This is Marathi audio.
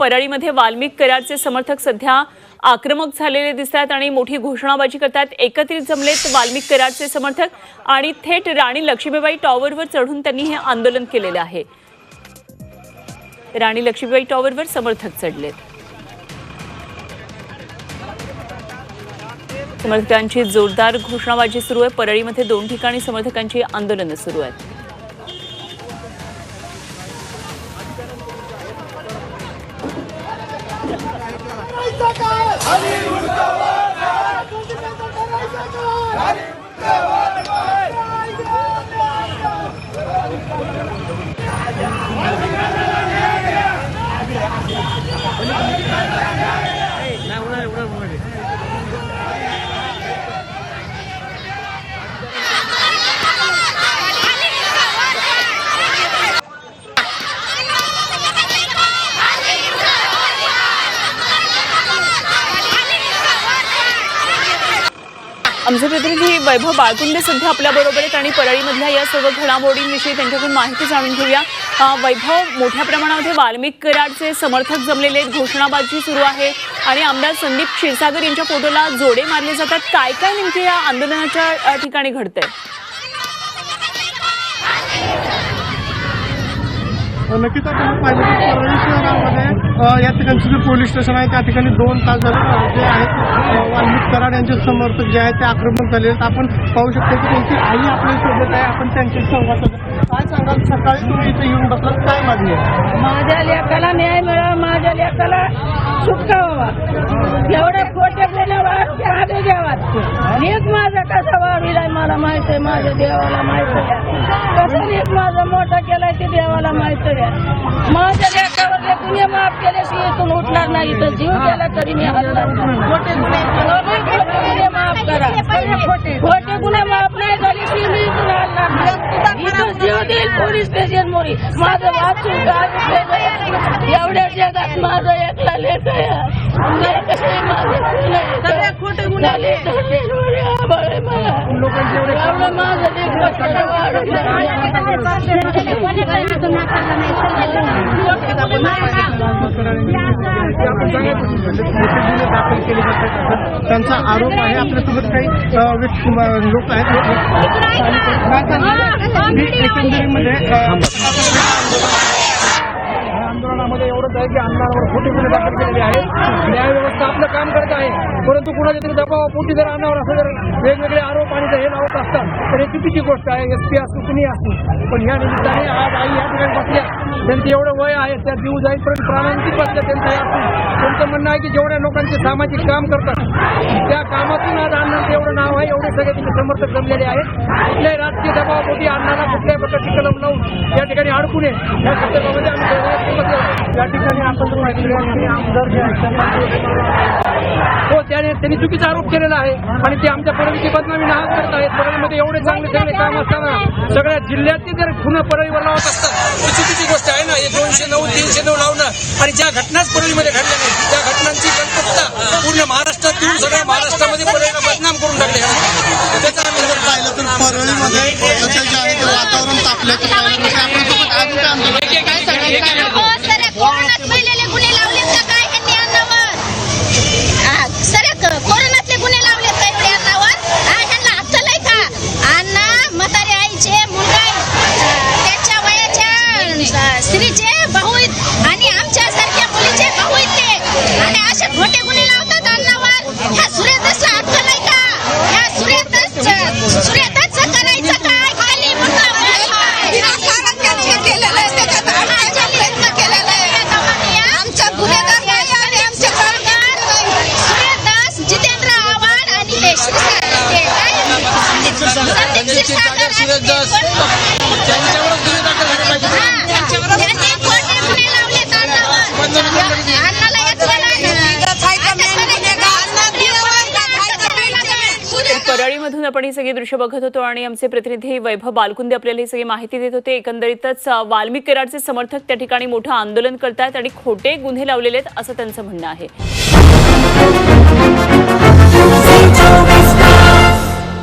परळीमध्ये वाल्मिक करारचे समर्थक सध्या आक्रमक झालेले दिसत आहेत आणि मोठी घोषणाबाजी करतात एकत्रित जमलेत वाल्मिक करारचे समर्थक आणि थेट राणी लक्ष्मीबाई टॉवरवर चढून त्यांनी हे आंदोलन केलेलं आहे. राणी लक्ष्मीबाई टॉवरवर समर्थक चढलेत. समर्थकांची जोरदार घोषणाबाजी सुरू आहे. परळीमध्ये दोन ठिकाणी समर्थकांची आंदोलनं सुरू आहेत. आमचे प्रतिनिधी वैभव बाळकुंडे सध्या आपल्याबरोबर आहेत आणि परळीमधल्या या सर्व घडामोडींविषयी त्यांच्याकडून माहिती जाणून घेऊया. वैभव मोठ्या प्रमाणामध्ये वाल्मिक कराडचे समर्थक जमलेले आहेत. घोषणाबाजी सुरू आहे आणि आमदार संदीप क्षीरसागर यांच्या फोटोला जोडे मारले जातात. काय काय नेमके या आंदोलनाच्या ठिकाणी घडतंय? नक्कीच आपण पाहिजे की परळी शहरामध्ये या ठिकाणचं जे पोलीस स्टेशन आहे. त्या ठिकाणी दोन तास झाले जे आहेत वाल्मिक कराड यांचे समर्थक जे आहेत ते आक्रमण झालेले आहेत. आपण पाहू शकतो की त्यांची आई आपल्यासोबत आहे. आपण त्यांच्याशी संवाद सकाळी तुम्ही इथे येऊन बसलात काय मागणी आहे? माझ्या लेकाला न्याय मिळावा माझ्या लेकाला सुटका व्हावा. एवढे खोटे गुन्हे मागे घ्यावात नीट माझा कसा वाढविलाय मला माहीत आहे माझ्या देवाला माहीत आहे. कसं नीट माझं मोठं केलंय ते देवाला माहीत आहे. माझ्या लेकावर जे गुन्हे माफ केल्याशी इथून उठणार नाही तर जीव गेला तरी मी नाही. खोटे गुन्हे माफ करा. खोटे गुन्हे माफ नाही झाले की मी इथून हलणार नाही इथून जीव देईल पोलीस स्टेशन मोरी माझं वाचून एवढ्या जगात माझं एकला लेख आहे. मला कसं माझं खोटे गुन्हे मला माझं लेख सांगायचं की जे गुन्हे दाखल केले जातात त्यांचा आरोप आहे आपल्यासोबत काही लोक आहेत एकंदरीमध्ये प्रकरणामध्ये एवढंच आहे की अण्णांवर खोटे गुन्हे दाखल केलेले आहेत. न्याय व्यवस्था आपलं काम करत आहे. परंतु कुणाच्या तरी दबावापोटी जर अण्णावर असं जर वेगवेगळे आरोप आणि हे लावत असतात. तर हे चुकीची गोष्ट आहे. एसपी असू कुणी असू. पण या निमित्ताने आज आई या ठिकाणी बसल्या. त्यांचं एवढं वय आहे त्या जीव जाईल परंतु प्राणांची बसल्या त्यांचं त्यांचं म्हणणं आहे की जेवढ्या लोकांचे सामाजिक काम करतात त्या कामातून आज अण्णांचं एवढं नाव आहे एवढे सगळे तिथे समर्थक जमलेले आहेत. कुठल्याही राजकीय दबावापोटी अण्णाला कुठल्याही प्रकारची कलम लावून या ठिकाणी अडकू नये. या संदर्भामध्ये आम्ही या ठिकाणी आपण जर पाहिलं आमदार जे आहेत हो त्याने त्यांनी चुकीचा आरोप केलेला आहे. आणि ते आमच्या परळीची बदनामी नाहक करत आहेत. परळीमध्ये एवढे चांगले चांगले काम असताना सगळ्या जिल्ह्यातले जर खुणं परळीवर लावत असतात ही चुकीची गोष्ट आहे ना. हे दोनशे नऊ तीनशे नऊ लावणं आणि ज्या घटनाच परळीमध्ये घडल्या नाही त्या घटनांची कल्पकता पूर्ण महाराष्ट्रात येऊन सगळ्या महाराष्ट्रामध्ये परळीला बदनाम करून टाकले त्याचा आम्ही जर पाहिलं तर परळीमध्ये स्त्रीचे आहेत आणि आमच्या सारख्या मुलीचे ते. आणि असे खोटे गुन्हे लावतात अन्नावर. ह्या सुरेतच अक्कल आहे का? ह्या सुरेतच सुरेतच करायचं काय? खाली नाही सूर्यदास जितेंद्र आव्हाड? संदीप क्षीरसागर आणि परळीमधून आपण ही सगळी दृश्य बघत होतो आणि आमचे प्रतिनिधी वैभव बालकुंदे आपल्याला ही सगळी माहिती देत होते. एकंदरीतच वाल्मिकी वाल्मिक कराडचे समर्थक त्या ठिकाणी मोठं आंदोलन करतायत आणि खोटे गुन्हे लावलेले आहेत असं त्यांचं म्हणणं आहे.